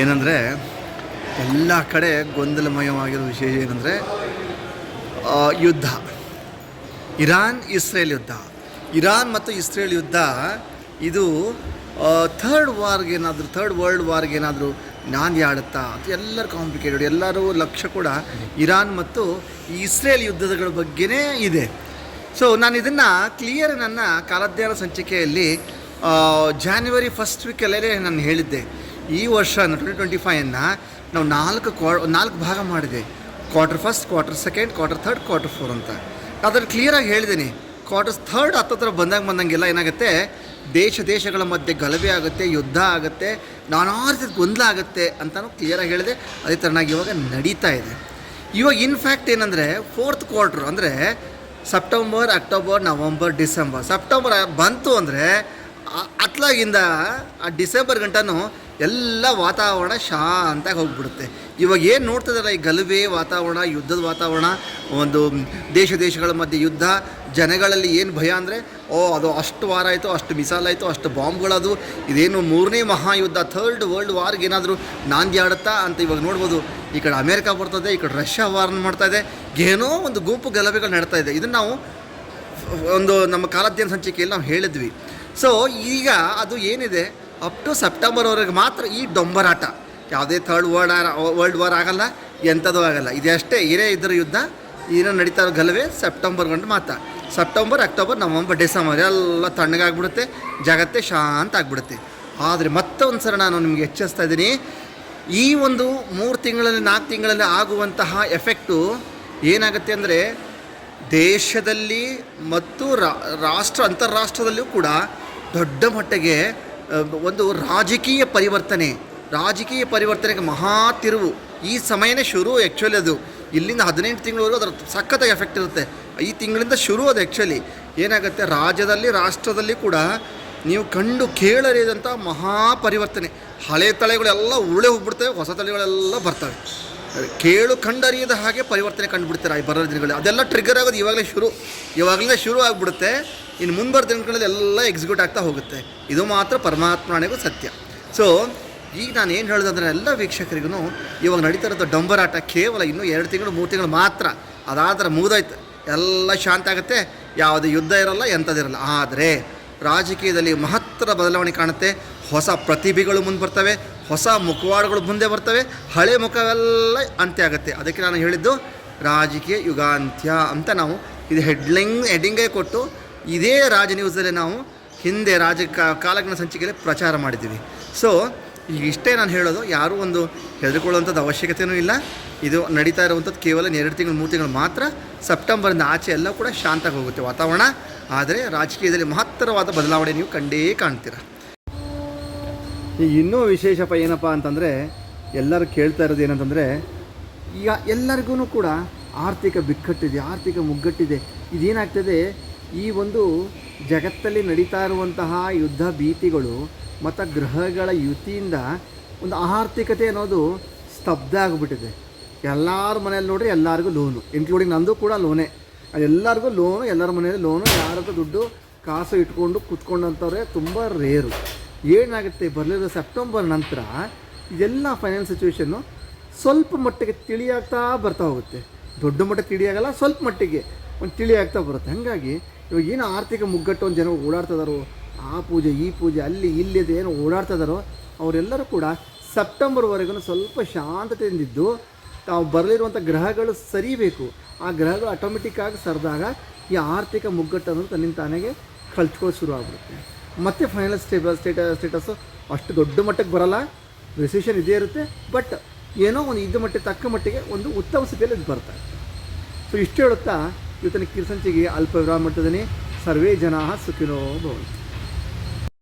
ಏನಂದರೆ ಎಲ್ಲ ಕಡೆ ಗೊಂದಲಮಯವಾಗಿರೋ ವಿಷಯ ಏನಂದರೆ ಯುದ್ಧ. ಇರಾನ್, ಇಸ್ರೇಲ್ ಯುದ್ಧ. ಇರಾನ್ ಮತ್ತು ಇಸ್ರೇಲ್ ಯುದ್ಧ, ಇದು ಥರ್ಡ್ ವಾರ್ಗೇನಾದರೂ ಥರ್ಡ್ ವರ್ಲ್ಡ್ ವಾರ್ಗೇನಾದರೂ ನಾಂದಿ ಆಡುತ್ತಾ? ಅಥವಾ ಎಲ್ಲರೂ ಕಾಂಪ್ಲಿಕೇಟೆಡ್ ಎಲ್ಲರೂ ಲಕ್ಷ್ಯ ಕೂಡ ಇರಾನ್ ಮತ್ತು ಇಸ್ರೇಲ್ ಯುದ್ಧಗಳ ಬಗ್ಗೆನೇ ಇದೆ. ಸೊ ನಾನು ಇದನ್ನು ಕ್ಲಿಯರ್ ನನ್ನ ಕಾಲಜ್ಞಾನ ಸಂಚಿಕೆಯಲ್ಲಿ ಜಾನ್ವರಿ ಫಸ್ಟ್ ವೀಕಲ್ಲೇ ನಾನು ಹೇಳಿದ್ದೆ. ಈ ವರ್ಷ ಟ್ವೆಂಟಿ ಟ್ವೆಂಟಿ ಫೈವನ್ನು ನಾವು ನಾಲ್ಕು ಕ್ವಾ ನಾಲ್ಕು ಭಾಗ ಮಾಡಿದೆ. Quarter first quarter second quarter third quarter four ಅಂತ. ಅದ್ರಲ್ಲಿ ಕ್ಲಿಯರಾಗಿ ಹೇಳಿದ್ದೀನಿ ಕ್ವಾರ್ಟರ್ಸ್ ಥರ್ಡ್ ಹತ್ತತ್ರ ಬಂದಾಗ ಬಂದಂಗೆಲ್ಲ ಏನಾಗುತ್ತೆ? ದೇಶ ದೇಶಗಳ ಮಧ್ಯೆ ಗಲಭೆ ಆಗುತ್ತೆ, ಯುದ್ಧ ಆಗುತ್ತೆ, ನಾನಾ ರೀತಿಯ ಗೊಂದಲ ಆಗುತ್ತೆ ಅಂತಲೂ ಕ್ಲಿಯರಾಗಿ ಹೇಳಿದೆ. ಅದೇ ಥರನಾಗಿ ಇವಾಗ ನಡೀತಾ ಇದೆ. ಇವಾಗ ಇನ್ಫ್ಯಾಕ್ಟ್ ಏನಂದರೆ ಫೋರ್ತ್ ಕ್ವಾರ್ಟರ್ ಅಂದರೆ September October November December September ಬಂತು ಅಂದರೆ ಅತ್ಲಾಗಿಂದ ಆ ಡಿಸೆಂಬರ್ ಗಂಟನೂ ಎಲ್ಲ ವಾತಾವರಣ ಶಾಂತಾಗಿ ಹೋಗ್ಬಿಡುತ್ತೆ. ಇವಾಗ ಏನು ನೋಡ್ತಿದಾರಲ್ಲ ಈ ಗಲಭೆ ವಾತಾವರಣ, ಯುದ್ಧದ ವಾತಾವರಣ, ಒಂದು ದೇಶ ದೇಶಗಳ ಮಧ್ಯೆ ಯುದ್ಧ, ಜನಗಳಲ್ಲಿ ಏನು ಭಯ ಅಂದರೆ, ಓ, ಅದು ಅಷ್ಟು ವಾರ ಆಯಿತು, ಅಷ್ಟು ಮಿಸಾಲ್ ಆಯಿತು, ಅಷ್ಟು ಬಾಂಬ್ಗಳದು ಇದೇನು ಮೂರನೇ ಮಹಾಯುದ್ಧ, ಥರ್ಡ್ ವರ್ಲ್ಡ್ ವಾರ್ಗೆ ಏನಾದರೂ ನಾಂದಿ ಆಡುತ್ತಾ ಅಂತ ಇವಾಗ ನೋಡ್ಬೋದು. ಈ ಕಡೆ ಅಮೇರಿಕಾ ಬರ್ತದೆ, ಈ ಕಡೆ ರಷ್ಯಾ ವಾರ್ನ ಮಾಡ್ತಾ ಇದೆ, ಏನೋ ಒಂದು ಗುಂಪು ಗಲಭೆಗಳು ನಡ್ತಾ ಇದೆ. ಇದನ್ನು ನಾವು ಒಂದು ನಮ್ಮ ಕಾಲಾಧ್ಯಯನ ಸಂಚಿಕೆಯಲ್ಲಿ ನಾವು ಹೇಳಿದ್ವಿ. ಸೊ ಈಗ ಅದು ಏನಿದೆ? ಅಪ್ ಟು ಸೆಪ್ಟೆಂಬರ್ವರೆಗೆ ಮಾತ್ರ ಈ ಡೊಂಬರಾಟ. ಯಾವುದೇ ಥರ್ಡ್ ವರ್ಲ್ಡ್ ವರ್ಲ್ಡ್ ವಾರ್ ಆಗಲ್ಲ, ಎಂಥದ್ದು ಆಗಲ್ಲ. ಇದಷ್ಟೇ ಇರೇ ಇದ್ರ ಯುದ್ಧ. ಏನೋ ನಡೀತಾ ಇರೋ ಗಲಭೆ ಸೆಪ್ಟೆಂಬರ್ ಗಂಟು ಮಾತ್ರ. ಸೆಪ್ಟೆಂಬರ್ ಅಕ್ಟೋಬರ್ ನವಂಬರ್ ಡಿಸೆಂಬರ್ ಎಲ್ಲ ತಣ್ಣಗಾಗ್ಬಿಡುತ್ತೆ. ಜಗತ್ತೇ ಶಾಂತ ಆಗಿಬಿಡುತ್ತೆ. ಆದರೆ ಮತ್ತೊಂದು ಸಲ ನಾನು ನಿಮಗೆ ಎಚ್ಚರಿಸ್ತಾ ಇದ್ದೀನಿ. ಈ ಒಂದು ಮೂರು ತಿಂಗಳಲ್ಲಿ, ನಾಲ್ಕು ತಿಂಗಳಲ್ಲಿ ಆಗುವಂತಹ ಎಫೆಕ್ಟು ಏನಾಗುತ್ತೆ ಅಂದರೆ, ದೇಶದಲ್ಲಿ ಮತ್ತು ರಾಷ್ಟ್ರ ಅಂತಾರಾಷ್ಟ್ರದಲ್ಲೂ ಕೂಡ ದೊಡ್ಡ ಮಟ್ಟಿಗೆ ಒಂದು ರಾಜಕೀಯ ಪರಿವರ್ತನೆ, ರಾಜಕೀಯ ಪರಿವರ್ತನೆಗೆ ಮಹಾ ತಿರುವು. ಈ ಸಮಯನೇ ಶುರು ಆ್ಯಕ್ಚುಲಿ ಅದು. ಇಲ್ಲಿಂದ ಹದಿನೆಂಟು ತಿಂಗಳವರೆಗೂ ಅದರ ಸಖತ್ತಾಗಿ ಎಫೆಕ್ಟ್ ಇರುತ್ತೆ. ಈ ತಿಂಗಳಿಂದ ಶುರು ಅದು ಆ್ಯಕ್ಚುಲಿ ಏನಾಗುತ್ತೆ? ರಾಜ್ಯದಲ್ಲಿ, ರಾಷ್ಟ್ರದಲ್ಲಿ ಕೂಡ ನೀವು ಕಂಡು ಕೇಳರಿಯದಂಥ ಮಹಾ ಪರಿವರ್ತನೆ. ಹಳೆ ತಳೆಗಳೆಲ್ಲ ಉರುಳೆ ಹೋಗ್ಬಿಡ್ತವೆ, ಹೊಸ ತಳೆಗಳೆಲ್ಲ ಬರ್ತವೆ. ಕೇಳು ಕಂಡರಿಯದ ಹಾಗೆ ಪರಿವರ್ತನೆ ಕಂಡುಬಿಡ್ತಾರೆ ಬರೋ ದಿನಗಳು ಅದೆಲ್ಲ ಟ್ರಿಗರ್ ಆಗೋದು ಇವಾಗಲೇ ಶುರು. ಇವಾಗಲೇ ಶುರು ಆಗಿಬಿಡುತ್ತೆ. ಇನ್ನು ಮುಂಬರೋ ದಿನಗಳಲ್ಲಿ ಎಲ್ಲ ಎಕ್ಸಿಕ್ಯೂಟ್ ಆಗ್ತಾ ಹೋಗುತ್ತೆ. ಇದು ಮಾತ್ರ ಪರಮಾತ್ಮನಿಗೂ ಸತ್ಯ. ಸೊ ಈಗ ನಾನು ಏನು ಹೇಳೋದಂದ್ರೆ ಎಲ್ಲ ವೀಕ್ಷಕರಿಗೂ ಇವಾಗ ನಡೀತಾ ಇರೋದು ಡಂಬರಾಟ ಕೇವಲ ಇನ್ನೂ ಎರಡು ತಿಂಗಳು, ಮೂರು ತಿಂಗಳು ಮಾತ್ರ. ಅದಾದ್ರೆ ಮುಗಿದೋಯ್ತು. ಎಲ್ಲ ಶಾಂತ ಆಗುತ್ತೆ. ಯಾವುದೇ ಯುದ್ಧ ಇರಲ್ಲ ಎಂಥದಿರಲ್ಲ ಆದರೆ ರಾಜಕೀಯದಲ್ಲಿ ಮಹತ್ತರ ಬದಲಾವಣೆ ಕಾಣುತ್ತೆ. ಹೊಸ ಪ್ರತಿಭೆಗಳು ಮುಂದೆ ಬರ್ತವೆ. ಹೊಸ ಮುಖವಾಡಗಳು ಮುಂದೆ ಬರ್ತವೆ. ಹಳೆ ಮುಖವೆಲ್ಲ ಅಂತ್ಯ ಆಗುತ್ತೆ. ಅದಕ್ಕೆ ನಾನು ಹೇಳಿದ್ದು ರಾಜಕೀಯ ಯುಗಾಂತ್ಯ ಅಂತ ನಾವು ಇದು ಹೆಡ್ಲಿಂಗ್ ಹೆಡ್ಡಿಂಗೇ ಕೊಟ್ಟು ಇದೇ ರಾಜ ನ್ಯೂಸಲ್ಲಿ ನಾವು ಹಿಂದೆ ರಾಜ ಕಾಲಜ್ಞ ಸಂಚಿಕೆಯಲ್ಲಿ ಪ್ರಚಾರ ಮಾಡಿದ್ದೀವಿ. ಸೊ ಈಗ ಇಷ್ಟೇ ನಾನು ಹೇಳೋದು, ಯಾರೂ ಒಂದು ಹೆದರ್ಕೊಳ್ಳುವಂಥದ್ದು ಅವಶ್ಯಕತೆಯೂ ಇಲ್ಲ. ಇದು ನಡೀತಾ ಇರುವಂಥದ್ದು ಕೇವಲ ಎರಡು ತಿಂಗಳು, ಮೂರು ತಿಂಗಳು ಮಾತ್ರ. ಸೆಪ್ಟೆಂಬರಿಂದ ಆಚೆ ಎಲ್ಲ ಕೂಡ ಶಾಂತಾಗಿ ಹೋಗುತ್ತೆ ವಾತಾವರಣ. ಆದರೆ ರಾಜಕೀಯದಲ್ಲಿ ಮಹತ್ತರವಾದ ಬದಲಾವಣೆ ನೀವು ಕಂಡೇ ಕಾಣ್ತೀರ. ಇನ್ನೂ ವಿಶೇಷಪ್ಪ ಏನಪ್ಪ ಅಂತಂದರೆ, ಎಲ್ಲರೂ ಕೇಳ್ತಾ ಇರೋದು ಏನಂತಂದರೆ, ಈಗ ಎಲ್ಲರಿಗೂ ಕೂಡ ಆರ್ಥಿಕ ಬಿಕ್ಕಟ್ಟಿದೆ, ಆರ್ಥಿಕ ಮುಗ್ಗಟ್ಟಿದೆ. ಇದೇನಾಗ್ತದೆ ಈ ಒಂದು ಜಗತ್ತಲ್ಲಿ ನಡೀತಾ ಇರುವಂತಹ ಯುದ್ಧ ಭೀತಿಗಳು ಮತ್ತು ಗ್ರಹಗಳ ಯುತಿಯಿಂದ ಒಂದು ಆರ್ಥಿಕತೆ ಅನ್ನೋದು ಸ್ತಬ್ಧ ಆಗಿಬಿಟ್ಟಿದೆ. ಎಲ್ಲರ ಮನೆಯಲ್ಲಿ ನೋಡ್ರಿ ಎಲ್ಲರಿಗೂ ಲೋನು ಇನ್ಕ್ಲೂಡಿಂಗ್ ನಂದು ಕೂಡ ಲೋನೇ ಎಲ್ಲರಿಗೂ ಲೋನು ಎಲ್ಲರ ಮನೆಯಲ್ಲಿ ಲೋನು ಯಾರಿಗೂ ದುಡ್ಡು ಕಾಸು ಇಟ್ಕೊಂಡು ಕೂತ್ಕೊಂಡಂಥವ್ರೆ ತುಂಬ ರೇರು ಏನಾಗುತ್ತೆ, ಬರಲಿರೋ ಸೆಪ್ಟೆಂಬರ್ ನಂತರ ಇದೆಲ್ಲ ಫೈನಾನ್ಸ್ ಸಿಚುವೇಷನ್ನು ಸ್ವಲ್ಪ ಮಟ್ಟಿಗೆ ತಿಳಿಯಾಗ್ತಾ ಬರ್ತಾ ಹೋಗುತ್ತೆ. ದೊಡ್ಡ ಮಟ್ಟಕ್ಕೆ ತಿಳಿಯಾಗಲ್ಲ, ಸ್ವಲ್ಪ ಮಟ್ಟಿಗೆ ಒಂದು ತಿಳಿಯಾಗ್ತಾ ಬರುತ್ತೆ. ಹಾಗಾಗಿ ಇವಾಗ ಏನು ಆರ್ಥಿಕ ಮುಗ್ಗಟ್ಟು ಒಂದು ಜನ ಓಡಾಡ್ತಿದಾರೋ, ಆ ಪೂಜೆ, ಈ ಪೂಜೆ, ಅಲ್ಲಿ, ಇಲ್ಲಿ ಅದು ಏನು ಓಡಾಡ್ತಿದಾರೋ, ಅವರೆಲ್ಲರೂ ಕೂಡ ಸೆಪ್ಟೆಂಬರ್ವರೆಗೂ ಸ್ವಲ್ಪ ಶಾಂತತೆಯಿಂದಿದ್ದು ತಾವು ಬರಲಿರುವಂಥ ಗ್ರಹಗಳು ಸರಿಬೇಕು. ಆ ಗ್ರಹಗಳು ಆಟೋಮೆಟಿಕ್ಕಾಗಿ ಸರಿದಾಗ ಈ ಆರ್ಥಿಕ ಮುಗ್ಗಟ್ಟು ಅನ್ನೋದು ತನ್ನಿಂದ ತಾನಾಗೆ ಕಳ್ಚ್ಕೊಳ್ಳೋದು ಶುರು ಆಗ್ಬಿಡುತ್ತೆ. ಮತ್ತು ಫೈನಲ್ ಸ್ಟೇಬ ಸ್ಟೇಟ ಸ್ಟೇಟಸ್ಸು ಅಷ್ಟು ದೊಡ್ಡ ಮಟ್ಟಕ್ಕೆ ಬರಲ್ಲ. ರಿಸೆಷನ್ ಇದೇ ಇರುತ್ತೆ. ಬಟ್ ಏನೋ ಒಂದು ಇದ್ದ ಮಟ್ಟಿಗೆ, ತಕ್ಕ ಮಟ್ಟಿಗೆ ಒಂದು ಉತ್ತಮ ಸ್ಥಿತಿಯಲ್ಲಿ ಇದು ಬರ್ತಾ ಸೊ ಇಷ್ಟು ಹೇಳುತ್ತಾ ಇವತ್ತಿನ ಕಿರ್ಸಂಚಿಗೆ ಅಲ್ಪ ವಿರಾಮ ಮಾಡ್ತಿದ್ದೀನಿ ಸರ್ವೇ ಜನ ಸುಖಿನೋ ಭವಂತು.